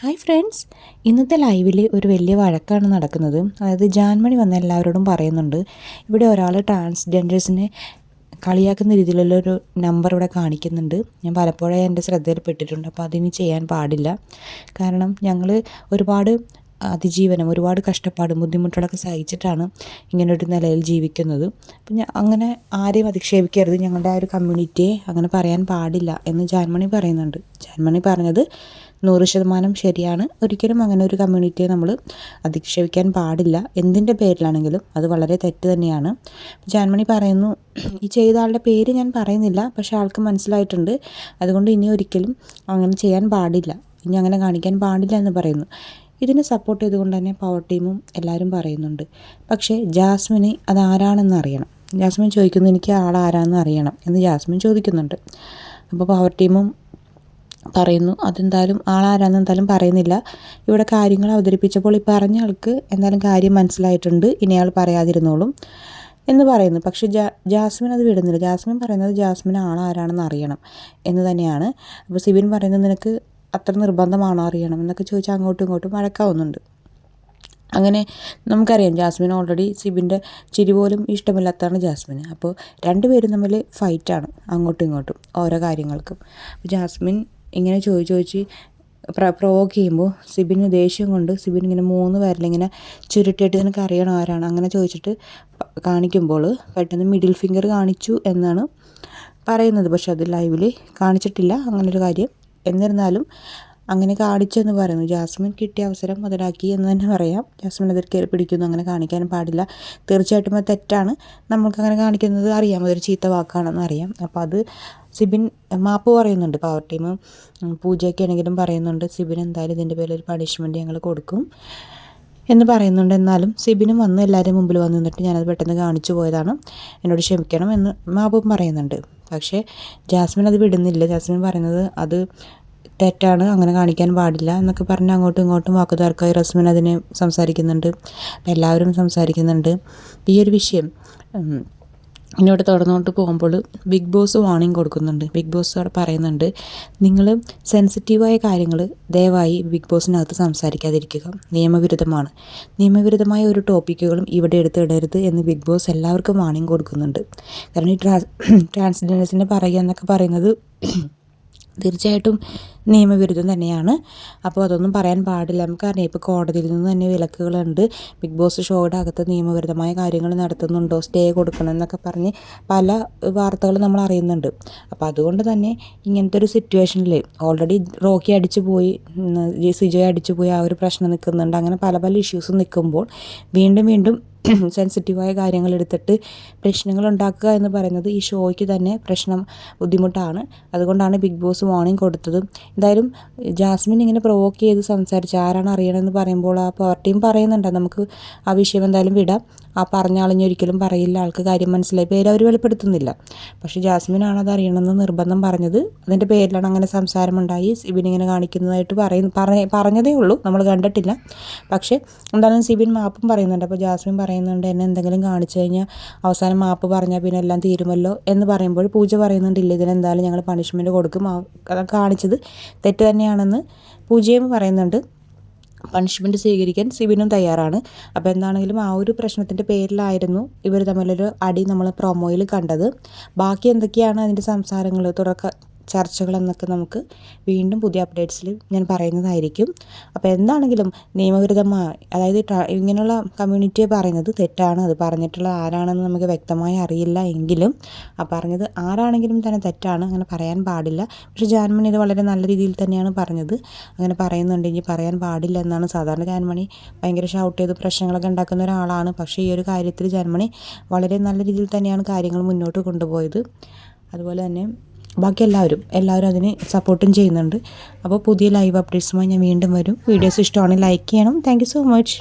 Hi friends ഇന്നത്തെ ലൈവിൽ ഒരു വലിയ വഴക്കാണ് നടക്കുന്നത്. അതായത് ജാൻമണി വന്ന എല്ലാവരോടും പറയുന്നുണ്ട്. ഇവിടെ ഒരാൾ ട്രാൻസ്ജെൻഡേഴ്സിനെ കളിയാക്കുന്ന രീതിയിലുള്ള ഒരു നമ്പർ ഇവിടെ കാണിക്കുന്നുണ്ട്. ഞാൻ പലപ്പോഴേ എന്റെ ശ്രദ്ധയിൽപ്പെട്ടിട്ടുണ്ട്. അപ്പോൾ അതിനി ചെയ്യാൻ പാടില്ല. കാരണം ഞങ്ങൾ ഒരുപാട് അതിജീവനം ഒരുപാട് കഷ്ടപ്പാടും ബുദ്ധിമുട്ടുകളൊക്കെ സഹിച്ചിട്ടാണ് ഇങ്ങനെ ഒരു നിലയിൽ ജീവിക്കുന്നത്. അപ്പം അങ്ങനെ ആരെയും അധിക്ഷേപിക്കരുത്. ഞങ്ങളുടെ ആ ഒരു കമ്മ്യൂണിറ്റിയെ അങ്ങനെ പറയാൻ പാടില്ല എന്ന് ജാൻമണി പറയുന്നുണ്ട്. ജാൻമണി പറഞ്ഞത് നൂറ് ശതമാനം ശരിയാണ്. ഒരിക്കലും അങ്ങനെ ഒരു കമ്മ്യൂണിറ്റിയെ നമ്മൾ അധിക്ഷേപിക്കാൻ പാടില്ല. എന്തിന്റെ പേരിലാണെങ്കിലും അത് വളരെ തെറ്റ് തന്നെയാണ്. ജാൻമണി പറയുന്നു ഈ ചെയ്ത ആളുടെ പേര് ഞാൻ പറയുന്നില്ല പക്ഷെ ആൾക്ക് മനസ്സിലായിട്ടുണ്ട്. അതുകൊണ്ട് ഇനി ഒരിക്കലും അങ്ങനെ ചെയ്യാൻ പാടില്ല. ഇനി അങ്ങനെ കാണിക്കാൻ പാടില്ല എന്ന് പറയുന്നു. ഇതിനെ സപ്പോർട്ട് ചെയ്തുകൊണ്ട് തന്നെ പവർ ടീമും എല്ലാവരും പറയുന്നുണ്ട്. പക്ഷേ ജാസ്മിന് അതാരാണെന്ന് അറിയണം. ജാസ്മിൻ ചോദിക്കുന്നു എനിക്ക് ആളാരാന്ന് അറിയണം എന്ന് ജാസ്മിൻ ചോദിക്കുന്നുണ്ട്. അപ്പോൾ പവർ ടീമും പറയുന്നു അതെന്തായാലും ആളാരാന്ന് എന്തായാലും പറയുന്നില്ല. ഇവിടെ കാര്യങ്ങൾ അവതരിപ്പിച്ചപ്പോൾ ഈ പറഞ്ഞ ആൾക്ക് എന്തായാലും കാര്യം മനസ്സിലായിട്ടുണ്ട്. ഇനി ആൾ പറയാതിരുന്നോളും എന്ന് പറയുന്നു. പക്ഷേ ജാ ജാസ്മിൻ അത് വിടുന്നില്ല. ജാസ്മിൻ പറയുന്നത് ജാസ്മിൻ ആളാരാണെന്ന് അറിയണം എന്ന് തന്നെയാണ്. അപ്പോൾ സിബിൻ പറയുന്നത് നിനക്ക് അത്ര നിർബന്ധമാണോ അറിയണം എന്നൊക്കെ ചോദിച്ചാൽ അങ്ങോട്ടും ഇങ്ങോട്ടും വഴക്കാവുന്നുണ്ട്. അങ്ങനെ നമുക്കറിയാം ജാസ്മിൻ ഓൾറെഡി സിബിന്റെ ചിരി പോലും ഇഷ്ടമില്ലാത്തതാണ് ജാസ്മിന്. അപ്പോൾ രണ്ടുപേരും തമ്മിൽ ഫൈറ്റാണ് അങ്ങോട്ടും ഇങ്ങോട്ടും ഓരോ കാര്യങ്ങൾക്കും. അപ്പോൾ ജാസ്മിൻ ഇങ്ങനെ ചോദിച്ച് ചോദിച്ച് പ്ര പ്രൊവോക്ക് ചെയ്യുമ്പോൾ സിബിന് ദേഷ്യം കൊണ്ട് സിബിൻ ഇങ്ങനെ മൂന്ന് പേരിലിങ്ങനെ ചുരുട്ടിയിട്ട് നിനക്ക് അറിയണം ആരാണ് അങ്ങനെ ചോദിച്ചിട്ട് കാണിക്കുമ്പോൾ പെട്ടെന്ന് മിഡിൽ ഫിംഗർ കാണിച്ചു എന്നാണ് പറയുന്നത്. പക്ഷെ അത് ലൈവിൽ കാണിച്ചിട്ടില്ല. അങ്ങനൊരു കാര്യം എന്നിരുന്നാലും അങ്ങനെ കാണിച്ചെന്ന് പറയുന്നു. ജാസ്മിൻ കിട്ടിയ അവസരം മുതലാക്കി എന്ന് തന്നെ പറയാം. ജാസ്മിൻ അതിൽ കയറി പിടിക്കുന്നു. അങ്ങനെ കാണിക്കാൻ പാടില്ല. തീർച്ചയായിട്ടും അത് തെറ്റാണ്. നമ്മൾക്ക് അങ്ങനെ കാണിക്കുന്നത് അറിയാം. അതൊരു ചീത്ത വാക്കാണെന്ന് അറിയാം. അപ്പോൾ അത് സിബിൻ മാപ്പ് പറയുന്നുണ്ട്. പവർ ടീം പൂജയ്ക്ക് ആണെങ്കിലും പറയുന്നുണ്ട്. സിബിൻ എന്തായാലും ഇതിന്റെ പേരിൽ ഒരു പണിഷ്മെന്റ് ഞങ്ങൾ കൊടുക്കും എന്ന് പറയുന്നുണ്ട്. എന്നാലും സിബിനും വന്ന് എല്ലാവരും മുമ്പിൽ വന്ന് നിന്നിട്ട് ഞാനത് പെട്ടെന്ന് കാണിച്ചു പോയതാണ്. എന്നോട് ക്ഷമിക്കണം എന്ന് മാപ്പും പറയുന്നുണ്ട്. പക്ഷേ ജാസ്മിൻ അത് വിടുന്നില്ല. ജാസ്മിൻ പറയുന്നത് അത് തെറ്റാണ് അങ്ങനെ കാണിക്കാൻ പാടില്ല എന്നൊക്കെ പറഞ്ഞ് അങ്ങോട്ടും ഇങ്ങോട്ടും വാക്കുതർക്കമായി റസ്മിൻ അതിനെ സംസാരിക്കുന്നുണ്ട്. എല്ലാവരും സംസാരിക്കുന്നുണ്ട്. ഈ ഒരു വിഷയം ഇങ്ങോട്ട് തുടർന്നുകൊണ്ട് പോകുമ്പോൾ ബിഗ് ബോസ് വാണിംഗ് കൊടുക്കുന്നുണ്ട്. ബിഗ് ബോസ് അവിടെ പറയുന്നുണ്ട് നിങ്ങൾ സെൻസിറ്റീവായ കാര്യങ്ങൾ ദയവായി ബിഗ് ബോസിനകത്ത് സംസാരിക്കാതിരിക്കുക. നിയമവിരുദ്ധമാണ്. നിയമവിരുദ്ധമായ ഒരു ടോപ്പിക്കുകളും ഇവിടെ എടുത്തിടരുത് എന്ന് ബിഗ് ബോസ് എല്ലാവർക്കും വാണിംഗ് കൊടുക്കുന്നുണ്ട്. കാരണം ഈ ട്രാൻസ് ട്രാൻസ്ജെൻഡേഴ്സിനെ പറയുക എന്നൊക്കെ പറയുന്നത് തീർച്ചയായിട്ടും നിയമവിരുദ്ധം തന്നെയാണ്. അപ്പോൾ അതൊന്നും പറയാൻ പാടില്ല. നമുക്കറിയാം ഇപ്പോൾ കോടതിയിൽ നിന്ന് തന്നെ വിലക്കുകളുണ്ട്. ബിഗ് ബോസ് ഷോയുടെ അകത്ത് നിയമവിരുദ്ധമായ കാര്യങ്ങൾ നടത്തുന്നുണ്ടോ? സ്റ്റേ കൊടുക്കണം എന്നൊക്കെ പറഞ്ഞ് പല വാർത്തകളും നമ്മൾ അറിയുന്നുണ്ട്. അപ്പോൾ അതുകൊണ്ട് തന്നെ ഇങ്ങനത്തെ ഒരു സിറ്റുവേഷനിൽ ഓൾറെഡി റോക്കി അടിച്ചു പോയി സിജോയെ അടിച്ചു പോയി ആ ഒരു പ്രശ്നം നിൽക്കുന്നുണ്ട്. അങ്ങനെ പല പല ഇഷ്യൂസ് നിൽക്കുമ്പോൾ വീണ്ടും വീണ്ടും സെൻസിറ്റീവായ കാര്യങ്ങൾ എടുത്തിട്ട് പ്രശ്നങ്ങൾ ഉണ്ടാക്കുക എന്ന് പറയുന്നത് ഈ ഷോയ്ക്ക് തന്നെ പ്രശ്നം ബുദ്ധിമുട്ടാണ്. അതുകൊണ്ടാണ് ബിഗ് ബോസ് വാർണിംഗ് കൊടുത്തത്. എന്തായാലും ജാസ്മിൻ ഇങ്ങനെ പ്രൊവോക്ക് ചെയ്ത് സംസാരിച്ച് ആരാണ് അറിയണമെന്ന് പറയുമ്പോൾ ആ പാർട്ടിയും പറയുന്നുണ്ട്. നമുക്ക് ആ വിഷയം എന്തായാലും വിടാം. ആ പറഞ്ഞ ഒരിക്കലും പറയില്ല. ആൾക്ക് കാര്യം മനസ്സിലായി. പേര് അവർ വെളിപ്പെടുത്തുന്നില്ല. പക്ഷേ ജാസ്മിനാണ് അത് അറിയണമെന്ന് നിർബന്ധം പറഞ്ഞത്. അതിന്റെ പേരിലാണ് അങ്ങനെ സംസാരമുണ്ടായി. സിബിൻ ഇങ്ങനെ കാണിക്കുന്നതായിട്ട് പറയുന്നു പറഞ്ഞതേ ഉള്ളൂ. നമ്മൾ കണ്ടിട്ടില്ല. പക്ഷേ എന്തായാലും സിബിൻ മാപ്പും പറയുന്നുണ്ട്. അപ്പോൾ ജാസ്മിൻ പറയുന്നുണ്ട് എന്നെ എന്തെങ്കിലും കാണിച്ചു കഴിഞ്ഞാൽ അവസാനം മാപ്പ് പറഞ്ഞാൽ പിന്നെ എല്ലാം തീരുമല്ലോ എന്ന് പറയുമ്പോൾ പൂജ പറയുന്നുണ്ടില്ല ഇതിനെന്തായാലും ഞങ്ങൾ പണിഷ്മെന്റ് കൊടുക്കും. കാണിച്ചത് തെറ്റ് തന്നെയാണെന്ന് പൂജയും പറയുന്നുണ്ട്. പണിഷ്മെന്റ് സ്വീകരിക്കാൻ സിബിനും തയ്യാറാണ്. അപ്പോൾ എന്താണെങ്കിലും ആ ഒരു പ്രശ്നത്തിന്റെ പേരിലായിരുന്നു ഇവർ തമ്മിലൊരു അടി നമ്മൾ പ്രൊമോയിൽ കണ്ടത്. ബാക്കി എന്തൊക്കെയാണ് അതിന്റെ സംസാരങ്ങൾ തുടക്ക ചർച്ചകൾ എന്നൊക്കെ നമുക്ക് വീണ്ടും പുതിയ അപ്ഡേറ്റ്സിൽ ഞാൻ പറയുന്നതായിരിക്കും. അപ്പോൾ എന്താണെങ്കിലും നിയമവിരുദ്ധമായി അതായത് ഇങ്ങനെയുള്ള കമ്മ്യൂണിറ്റിയെ പറയുന്നത് തെറ്റാണ്. അത് പറഞ്ഞിട്ടുള്ള ആരാണെന്ന് നമുക്ക് വ്യക്തമായി അറിയില്ല എങ്കിലും ആ പറഞ്ഞത് ആരാണെങ്കിലും തന്നെ തെറ്റാണ്. അങ്ങനെ പറയാൻ പാടില്ല. പക്ഷേ ജാൻമണി ഇത് വളരെ നല്ല രീതിയിൽ തന്നെയാണ് പറഞ്ഞത്. അങ്ങനെ പറയുന്നുണ്ടെങ്കിൽ പറയാൻ പാടില്ല എന്നാണ്. സാധാരണ ജാൻമണി ഭയങ്കര ഷൗട്ട് ചെയ്ത് പ്രശ്നങ്ങളൊക്കെ ഉണ്ടാക്കുന്ന ഒരാളാണ്. പക്ഷേ ഈ ഒരു കാര്യത്തിൽ ജാൻമണി വളരെ നല്ല രീതിയിൽ തന്നെയാണ് കാര്യങ്ങൾ മുന്നോട്ട് കൊണ്ടുപോയത്. അതുപോലെ തന്നെ ബാക്കി എല്ലാവരും എല്ലാവരും അതിന് സപ്പോർട്ടും ചെയ്യുന്നുണ്ട്. അപ്പോൾ പുതിയ ലൈവ് അപ്ഡേറ്റ്സുമായി ഞാൻ വീണ്ടും വരും. വീഡിയോസ് ഇഷ്ടമാണെങ്കിൽ ലൈക്ക് ചെയ്യണം. Thank so much